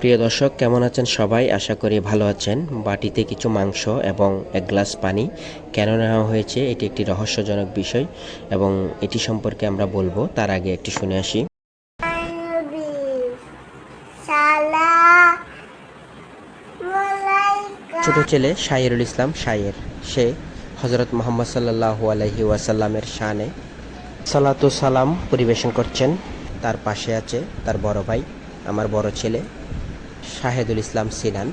প্রিয় দর্শক, কেমন আছেন সবাই? আশা করি ভালো আছেন। বাটিতে কিছু মাংস এবং এক গ্লাস পানি। কেন নেওয়া হয়েছে? এটি একটি রহস্যজনক বিষয় এবং এটি সম্পর্কে আমরা বলব। তার আগে একটি শুনে আসি। ছোট ছেলে শাহিরুল ইসলাম শায়ের। সে হজরত মোহাম্মদ সাল্লাহ আলহি ওয়াসাল্লামের শানে সালাতু সালাম পরিবেশন করছেন। তার পাশে আছে তার বড় ভাই, আমার বড় ছেলে। শাহেদুল ইসলাম সিনান।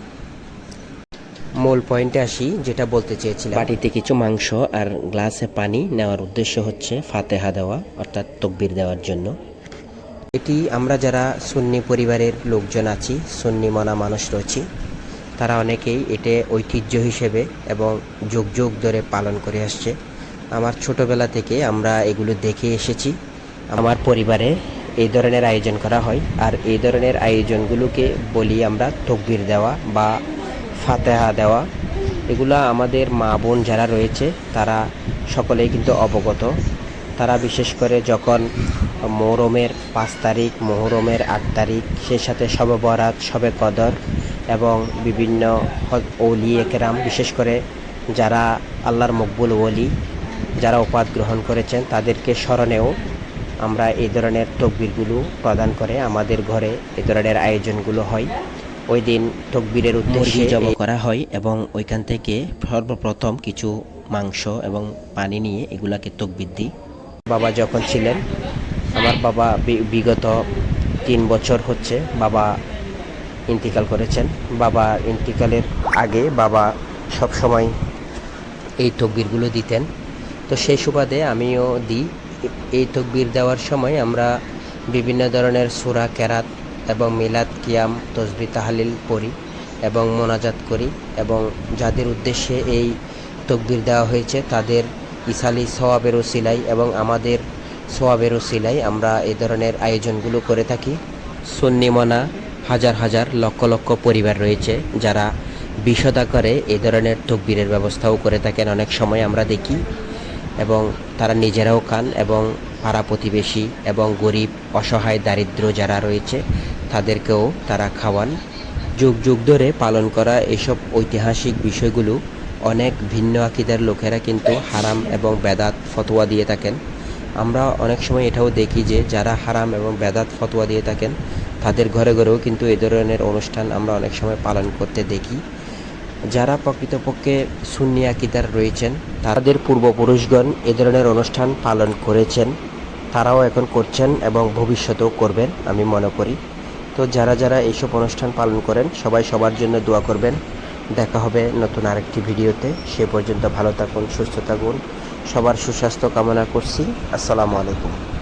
মূল পয়েন্টে আসি যেটা বলতে চেয়েছিলাম। বাটিতে কিছু মাংস আর গ্লাসে পানি নেওয়ার উদ্দেশ্য হচ্ছে ফাতেহা দেওয়া অর্থাৎ তকবির দেওয়ার জন্য। এটি আমরা যারা সুন্নি পরিবারের লোকজন আছি সুন্নি মনা মানুষ রয়েছি তারা অনেকেই এটে ঐতিহ্য হিসেবে এবং যুগ যুগ ধরে পালন করে আসছে। আমার ছোটবেলা থেকে আমরা এগুলো দেখে এসেছি। আমার পরিবারে এই ধরনের আয়োজন করা হয়। আর এই ধরনের আয়োজনগুলোকে বলি আমরা তকবির দেওয়া বা ফাতেহা দেওয়া। এগুলা আমাদের মা বোন যারা রয়েছে, তারা সকলেই কিন্তু অবগত। তারা বিশেষ করে যখন মোহরমের পাঁচ তারিখ, মোহরমের আট তারিখ, সেই সাথে শবে বরাত শবে কদর এবং বিভিন্ন ওলি একরাম, বিশেষ করে যারা আল্লাহর মকবুল ওলি, যারা উপাদ গ্রহণ করেছেন, তাদেরকে স্মরণেও আমরা এই ধরনের তকবিরগুলো প্রদান করে আমাদের ঘরে এ ধরনের আয়োজনগুলো হয়। ওই দিন তকবিরের উদ্দেশ্যে জব করা হয় এবং ওইখান থেকে সর্বপ্রথম কিছু মাংস এবং পানি নিয়ে এগুলাকে তকবির দিই। বাবা যখন ছিলেন আমার বাবা বি- বিগত তিন বছর হচ্ছে বাবা ইন্তিকাল করেছেন। বাবা ইন্তিকালের আগে বাবা সব সময় এই তকবিরগুলো দিতেন। তো সেই সুবাদে আমিও দিই। এই তকবির দেওয়ার সময় আমরা বিভিন্ন ধরনের সুরা, কেরাত এবং মিলাদ, কিয়াম, তসবি, তাহালিল পড়ি এবং মোনাজাত করি এবং যাদের উদ্দেশ্যে এই তকবির দেওয়া হয়েছে তাদের ইসালি সোয়াবেরও সিলাই এবং আমাদের সোয়াবেরও সিলাই আমরা এই ধরনের আয়োজনগুলো করে থাকি। সুন্নিমনা হাজার হাজার লক্ষ লক্ষ পরিবার রয়েছে যারা বিষদা করে এই ধরনের তকবিরের ব্যবস্থাও করে থাকেন। অনেক সময় আমরা দেখি এবং তারা নিজেরাও খান এবং পাড়া প্রতিবেশী এবং গরিব, অসহায়, দারিদ্র যারা রয়েছে, তাদেরকেও তারা খাওয়ান। যুগ যুগ ধরে পালন করা এসব ঐতিহাসিক বিষয়গুলো অনেক ভিন্ন আকিদার লোকেরা কিন্তু হারাম এবং বেদাত ফতোয়া দিয়ে থাকেন। আমরা অনেক সময় এটাও দেখি যে যারা হারাম এবং বেদাত ফতোয়া দিয়ে থাকেন, তাদের ঘরে ঘরেও কিন্তু এ ধরনের অনুষ্ঠান আমরা অনেক সময় পালন করতে দেখি। যারা প্রকৃতপক্ষে সুন্নি আকিদার রয়েছেন, তাদের পূর্বপুরুষগণ এ ধরনের অনুষ্ঠান পালন করেছেন। তারাও এখন করছেন এবং ভবিষ্যতেও করবেন, আমি মনে করি। তো যারা যারা এইসব অনুষ্ঠান পালন করেন, সবাই সবার জন্য দোয়া করবেন। দেখা হবে নতুন আরেকটি ভিডিওতে। সে পর্যন্ত ভালো থাকুন, সুস্থ থাকুন। সবার সুস্বাস্থ্য কামনা করছি। আসসালামু আলাইকুম।